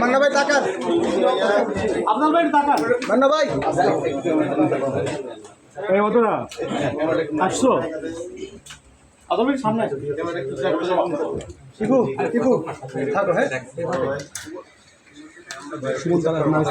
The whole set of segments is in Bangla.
মান্না ভাই তাকান। আপনার ভাই তাকান। মান্না ভাই। এই অতটা আসছো? আপনার বাড়ির সামনে শিখু শিখু থাকো হ্যাঁ। সুমন দাদা নাইস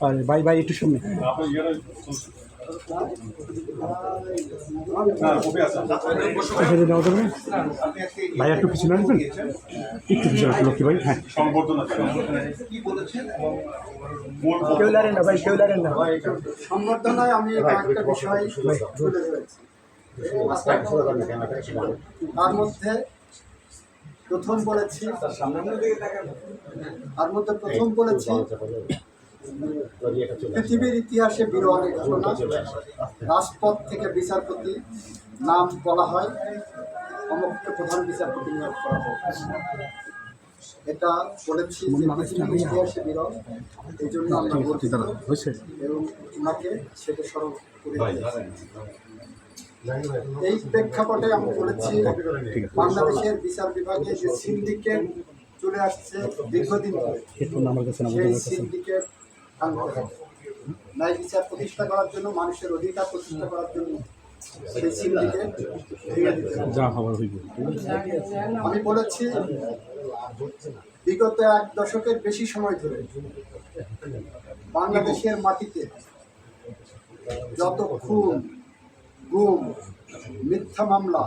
আরে ভাই ভাই একটু শুনে ভাই একটু পিছনে আসবেন? একটু পিছনে আসবেন লক্ষ্মী ভাই হ্যাঁ। কেউ লারেন না ভাই কেউ লারেন না। সংবর্ধনায় আমি কয়েকটা বিষয় তার মধ্যে প্রথম বলেছি তার মধ্যে প্রথম বলেছি পৃথিবীর ইতিহাসে বিরল ঘটনা। রাজপথ থেকে বিচারপতি নাম বলা হয় অমুককে প্রধান বিচারপতি নিয়োগ করা হোক। এটা বলেছি যে পৃথিবীর ইতিহাসে বিরল এই জন্য আমরা বলছি এবং ওনাকে সেটা স্মরণ করে এই প্রেক্ষাপটে আমি বলেছি বাংলাদেশের বিচার বিভাগে যে সিন্ডিকেট চলে আসছে দীর্ঘদিন ধরে সেই সিন্ডিকেট ভাঙতে হবে ন্যায় বিচার প্রতিষ্ঠা করার জন্য মানুষের অধিকার প্রতিষ্ঠা করার জন্য সেই আমি বলেছি বিগত এক দশকের বেশি সময় ধরে বাংলাদেশের মাটিতে যত খুন গুম মিথ্যা মামলা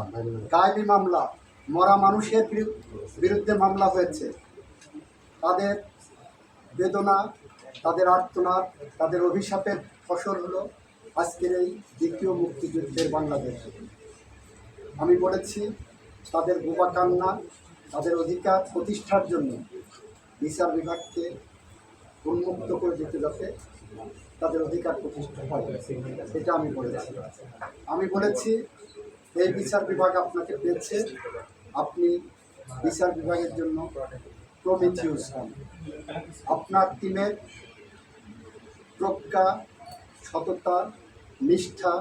গায়েবী মামলা মরা মানুষের বিরু- বিরুদ্ধে মামলা হয়েছে তাদের বেদনা তাদের আর্তনাদ, তাদের অভিশাপের ফসল হলো আজকের এই দ্বিতীয় মুক্তিযুদ্ধের বাংলাদেশ। আমি বলেছি, তাদের বোবা কান্না, তাদের অধিকার প্রতিষ্ঠার জন্য বিচার বিভাগকে উন্মুক্ত করে দিতে যাতে তাদের অধিকার প্রতিষ্ঠা হয়। এটা আমি বলেছি। আমি বলেছি, এই বিচার বিভাগ আপনাকে পেয়েছে। আপনি বিচার বিভাগের জন্য প্রমিথিউস হন। আপনার টিমের প্রজ্ঞা, সততা, নিষ্ঠা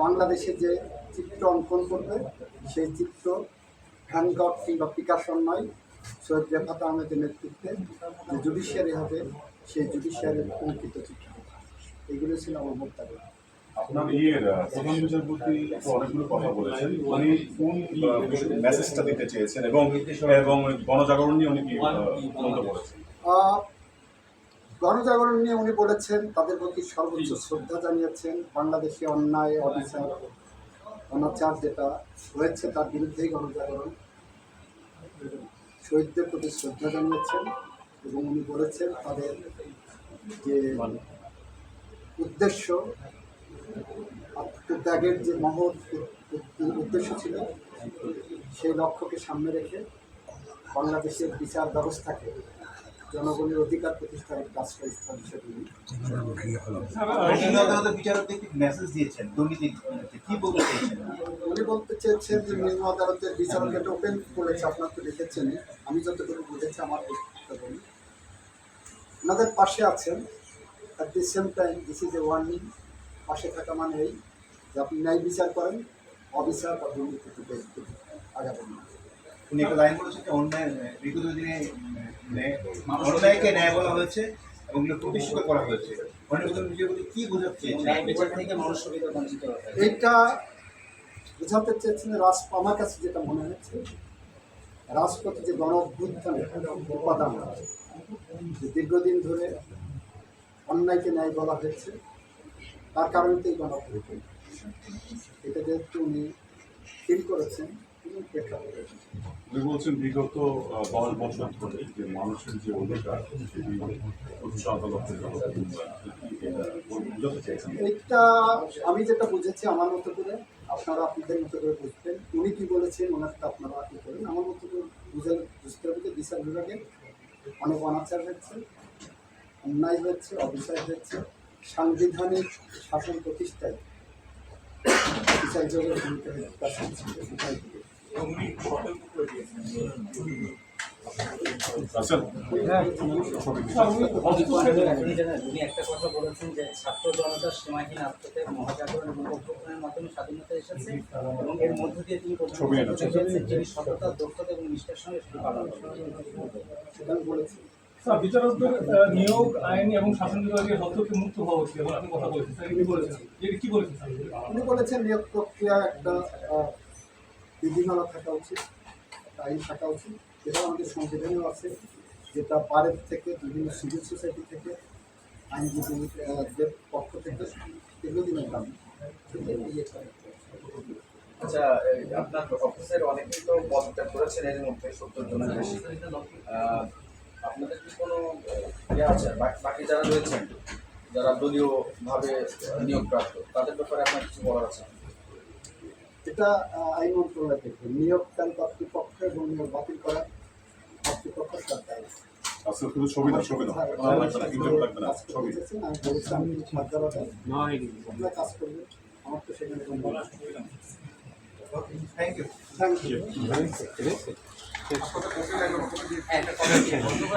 বাংলাদেশে যে চিত্র অঙ্কন করবে, সেই চিত্র হ্যান্ডগড কিংবা পিকাশন নয়, সৈয়দ রেফাত আহমেদের নেতৃত্বে যে জুডিশিয়ারি হবে, সেই জুডিশিয়ারির অঙ্কিত চিত্র। এগুলো ছিল আমার আপনার আহ, প্রধান বিচারপতি অনেকগুলো কথা বলেছেন। উনি কোন মেসেজটা দিতে চেয়েছেন এবং এবং গণজাগরণ নিয়ে উনি কি বলেছেন গণজাগরণ নিয়ে উনি বলেছেন তাদের প্রতি সর্বোচ্চ শ্রদ্ধা জানিয়েছেন। বাংলাদেশে অন্যায় অবিচার অনাচার যেটা হয়েছে তার বিরুদ্ধেই গণজাগরণ। শহীদদের প্রতি শ্রদ্ধা জানিয়েছেন এবং উনি বলেছেন তাদের যে উদ্দেশ্য আত্মত্যাগের যে মহৎ উদ্দেশ্য ছিল সেই লক্ষ্যকে সামনে রেখে বাংলাদেশের বিচার ব্যবস্থাকে জনগণের অধিকার প্রতিষ্ঠার একটা আশ্রয়স্থল হিসেবে উনি বলতে চেয়েছেন উনি বলতে চেয়েছেন যে নিম্ন আদালতের বিচারক এটা ওপেন করেছে আপনার তো দেখেছেন আমি যতটুকু বুঝেছি আমার ওনাদের পাশে আছেন at the same time this is a warning পাশে থাকা মানে এই যে আপনি ন্যায় বিচার করেন অবিচার বা দুর্নীতি থেকে আগাবেন। না উনি একটা লাইন বলেছেন যে অন্যায় বিগত দিনে ন্যায়- অন্যায়কে ন্যায় বলা হয়েছে এবং এগুলো প্রতিষ্ঠিত করা হয়েছে। কি বোঝাতে চেয়েছেন? এইটা বোঝাতে চেয়েছেন রাজ আমার কাছে যেটা মনে হচ্ছে রাজপথে যে গণ উপাদান দীর্ঘদিন ধরে অন্যায়কে ন্যায় বলা হয়েছে তার কারণে তো এই গণ এটা যেহেতু উনি ফিল করেছেন উনি বলছেন বিগত দশ বছর ধরে যে মানুষের যে অধিকার উচ্চ আদালতের এটা আমি যেটা বুঝেছি আমার মতো করে আপনারা আপনাদের মতো করে বুঝবেন। উনি কি বলেছেন ওনারটা আপনারা কি করেন আমার মতো করে বুঝে বুঝতে হবে যে বিচার বিভাগে অনেক অনাচার হচ্ছে অন্যায় হচ্ছে অবিচার হয়েছে সাংবিধানিক শাসন প্রতিষ্ঠায় ভূমিকা জানেন, উনি একটা কথা বলেছেন যে ছাত্র জনতার সীমাহীন মহাজাগরণ এবং অভ্যুত্থানের মাধ্যমে স্বাধীনতা এসেছে এবং এর মধ্য দিয়ে তিনি যিনি সততা দক্ষতা এবং নিষ্ঠার সঙ্গে পালন স্যার বিচারকদের নিয়োগ আইন এবং শাসন বিভাগের হস্তক্ষেপ মুক্ত হওয়া হচ্ছে এবং আপনি কথা বলেছেন। স্যার কি বলেছেন? এটা কি বলেছেন স্যার? উনি বলেছেন নিয়োগ প্রক্রিয়া একটা বিধিমালা থাকা উচিত একটা আইন থাকা উচিত। যেটা আমাদের সংবিধানেও আছে যেটা বারের থেকে বিভিন্ন সিভিল সোসাইটি থেকে আইনজীবীদের পক্ষ থেকে দীর্ঘদিনের দাবি আচ্ছা আপনার অফিসের অনেকেই তো পদত্যাগ করেছেন এর মধ্যে সত্তর জনের বেশি। আপনাদের কি কোনো ইয়ে আছে? বাকি- বাকি যারা রয়েছেন যারা দলীয় ভাবে নিয়োগপ্রাপ্ত তাদের ব্যাপারে আপনার কিছু বলার আছে? এটা আইন মন্ত্রণালয় থেকে নিয়োগকারী কর্তৃপক্ষ এবং নিয়োগ বাতিল করা কর্তৃপক্ষ সরকার ছবি না আমার তো সেখানে থ্যাংক ইউ থ্যাংক ইউ